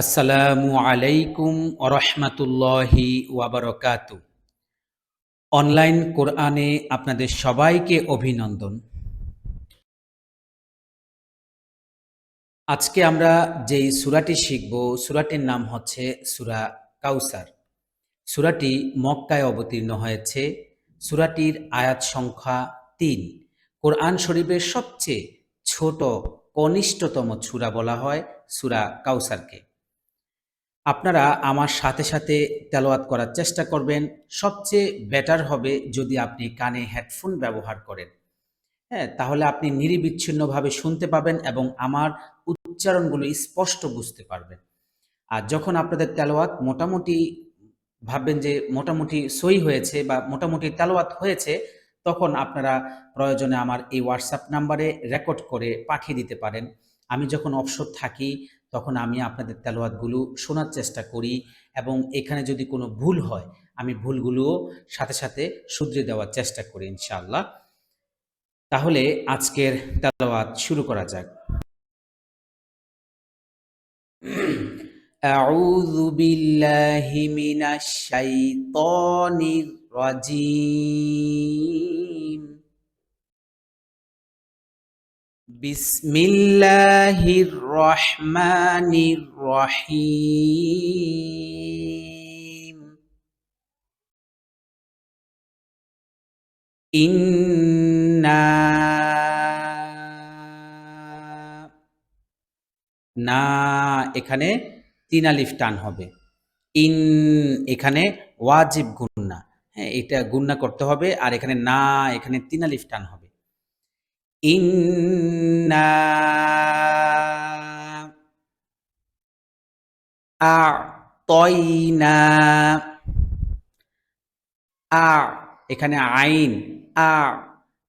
আসসালামু আলাইকুম আরহামাতুল্লাহি ওয়াবারকাতু। অনলাইন কোরআনে আপনাদের সবাইকে অভিনন্দন। আজকে আমরা যেই সুরাটি শিখব, সুরাটির নাম হচ্ছে সুরা কাউসার। সুরাটি মক্কায় অবতীর্ণ হয়েছে। সুরাটির আয়াত সংখ্যা তিন। কোরআন শরীফের সবচেয়ে ছোট, কনিষ্ঠতম সুরা বলা হয় সুরা কাউসারকে। আপনারা আমার সাথে সাথে তেলোয়াত করার চেষ্টা করবেন। সবচেয়ে বেটার হবে যদি আপনি কানে হেডফোন ব্যবহার করেন। হ্যাঁ তাহলে আপনি নিরিবিচ্ছিন্নভাবে শুনতে পাবেন এবং আমার উচ্চারণগুলো স্পষ্ট বুঝতে পারবেন। আর যখন আপনাদের তেলোয়াত মোটামুটি ভাববেন যে মোটামুটি সই হয়েছে বা মোটামুটি তেলাওয়াত হয়েছে, তখন আপনারা প্রয়োজনে আমার এই হোয়াটসঅ্যাপ নাম্বারে রেকর্ড করে পাঠিয়ে দিতে পারেন। আমি যখন অবসর থাকি তখন আমি আপনাদের তেলোয়াতগুলো শোনার চেষ্টা করি এবং এখানে যদি কোনো ভুল হয় আমি ভুলগুলোও সাথে সাথে শুধরে দেওয়ার চেষ্টা করি ইনশাআল্লাহ তাহলে আজকের তেলাওয়াত শুরু করা যাক أعوذ بالله من الشيطان الرجيم বিসমিল্লাহির রহমানির রহিম ইন্না না, এখানে তিন আলিফ টান হবে। ইন এখানে ওয়াজিব গুন্না। হ্যাঁ এটা গুন্না করতে হবে, আর এখানে না, এখানে তিন আলিফ টান হবে। ইন্না আতয়না আ, এখানে আইন। আ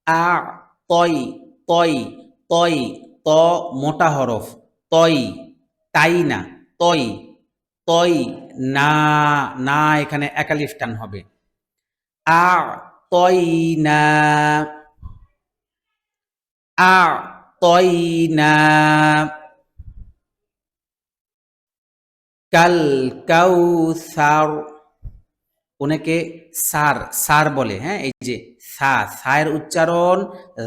আ তই তই তই ত, মোটা হরফ। তই তাই না তই তই না না এখানে একালিফ টান হবে। আ তই না আ'তাইনা কাল কাউসার অনেকে সার সার বলে হ্যাঁ? এই যে সা, সায়ের উচ্চারণ,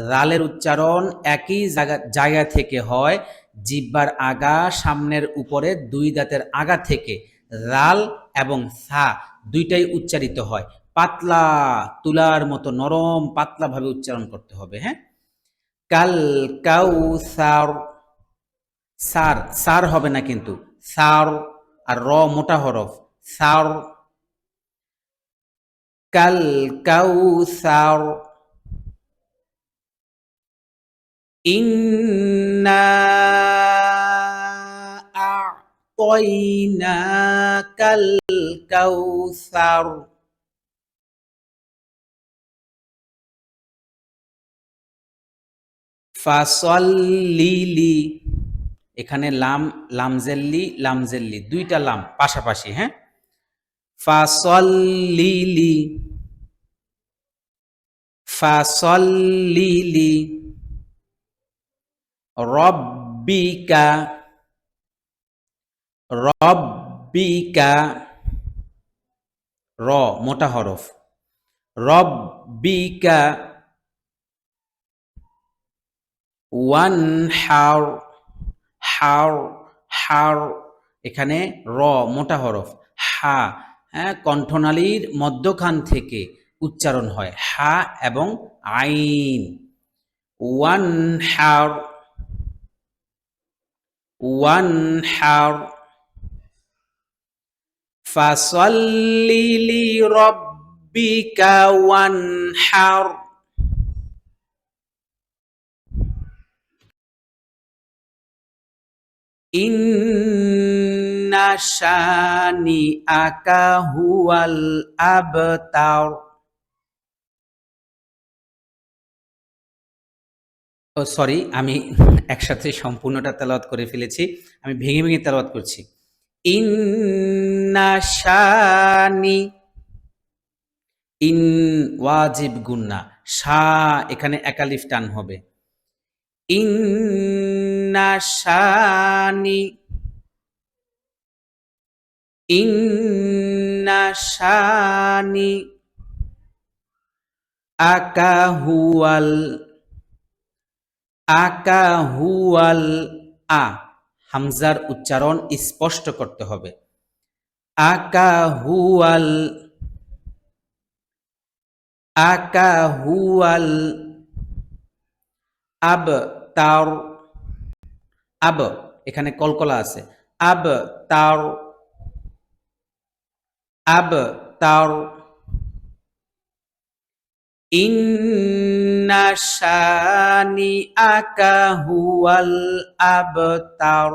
রালের উচ্চারণ একই জায়গা জায়গা থেকে হয়, জিব্বার আগা সামনের উপরে, দুই দাঁতের আগা থেকে। রাল এবং সা দুইটাই উচ্চারিত হয়। পাতলা, তুলার মতো নরম, পাতলাভাবে উচ্চারণ করতে হবে হ্যাঁ? কাল কাউসার, সার সার হবে না কিন্তু। সার আর র মোটা হরফ। সার, কাল কাউসার। ইন্না আ'তাইনাকাল কাউসার। ফাসল্লিলি, এখানে লাম, লামজেল্লি লামজেল্লি, দুইটা লাম পাশাপাশি হ্যাঁ? ফাসল্লিলি ফাসল্লিলি, রব্বিকা রব্বিকা, র, মোটা হরফ, রব্বিকা ওয়ান হার হার হার এখানে র, মোটা হরফ, হা হ্যাঁ কণ্ঠনালীর মধ্যখান থেকে উচ্চারণ হয়, হা এবং আইন। ওয়ান হার ওয়ান হার ফাসল্লি রব্বিকা ওয়ান হার ইন্না আকা হুয়াল আবতার ও সরি আমি একসাথে সম্পূর্ণটা তেলাওয়াত করে ফেলেছি। আমি ভেঙে ভেঙে তেলাওয়াত করছি। ইন্না ইন ওয়াজিব গুন্না শা এখানে একালিফ টান হবে। ইন শানি ইন্না শানি আকা হুয়াল আকা হুয়াল আ। হামজার উচ্চারণ স্পষ্ট করতে হবে। আকা হুয়াল আকা হুয়াল আব তার আব এখানে কলকলা আছে। আব তার আব তার ইন্নাশানি আকা হুয়াল আব তার